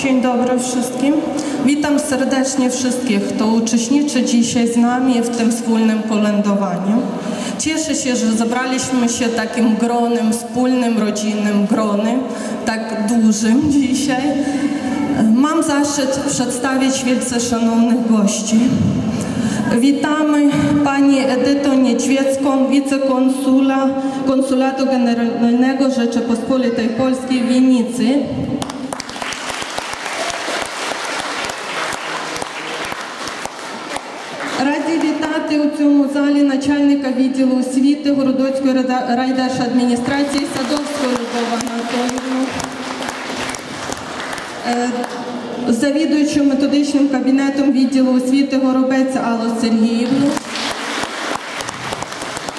Dzień dobry wszystkim. Witam serdecznie wszystkich, kto uczestniczy dzisiaj z nami w tym wspólnym kolędowaniu. Cieszę się, że zebraliśmy się takim gronem, wspólnym, rodzinnym gronem, tak dużym dzisiaj. Mam zaszczyt przedstawić wielce szanownych gości. Witamy Pani Edytę Niedźwiecką, wicekonsula Konsulatu Generalnego Rzeczypospolitej Polskiej w Winicy. Раді вітати у цьому залі начальника відділу освіти Городоцької райдержадміністрації Садовського Любова Анатоліївну, е, завідуючу методичним кабінетом відділу освіти Горобець Аллу Сергіївну,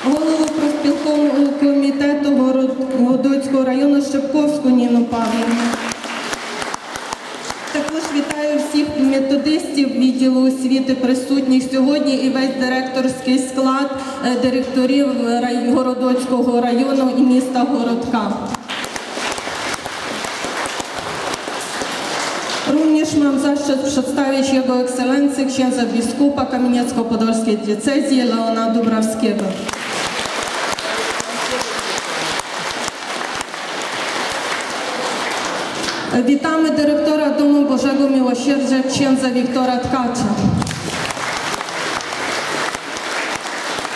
голову профспілкового комітету Город- Городоцького району Щепковську Ніну Павлівну. Методистів відділу освіти присутніх сьогодні і весь директорський склад е, директорів рай- Городоцького району і міста Городка. Również mam zaszczyt przedstawić Jego Ekscelencję księdza biskupa Kamieniecko-Podolskiej diecezji Leona Dubrawskiego. Witamy dyrektora Domu Bożego Miłosierdzia księdza Wiktora Tkacza.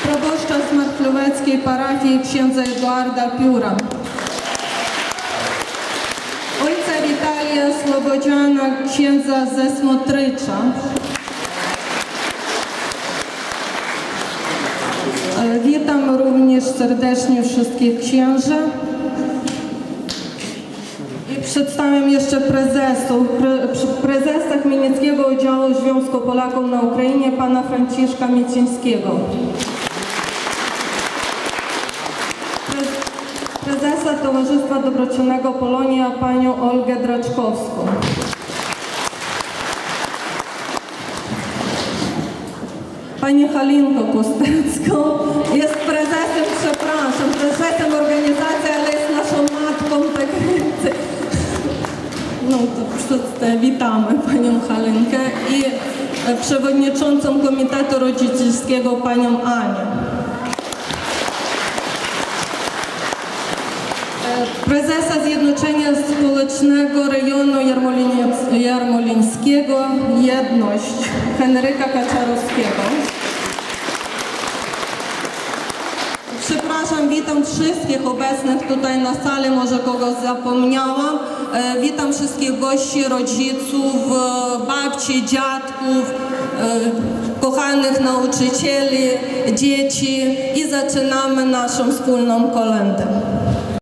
Proboszcza z Marchlowieckiej parafii księdza Eduarda Pióra. Ojca Witalia Slobodziana księdza ze Smotrycza. Witam również serdecznie wszystkich księży. Przedstawiam jeszcze prezesów. Pre, przy- prezesa Chmielnickiego Oddziału Związku Polaków na Ukrainie, pana Franciszka Miecińskiego. Pre- Prezesa Towarzystwa Dobroczynnego Polonia, panią Olgę Draczkowską. Pani Halinko Kostecką jest prezesem, no przed- witamy panią Halinkę i e, przewodniczącą Komitetu Rodzicielskiego panią Anię. E, Prezesa Zjednoczenia Społecznego Rejonu Jarmolińskiego Jedność Henryka Kaczarowskiego. Przepraszam, witam wszystkich obecnych tutaj na sali, może kogoś zapomniałam. E, Witam wszystkich gości, rodziców, e, babci, dziadków, e, kochanych nauczycieli, dzieci i zaczynamy naszą wspólną kolędę.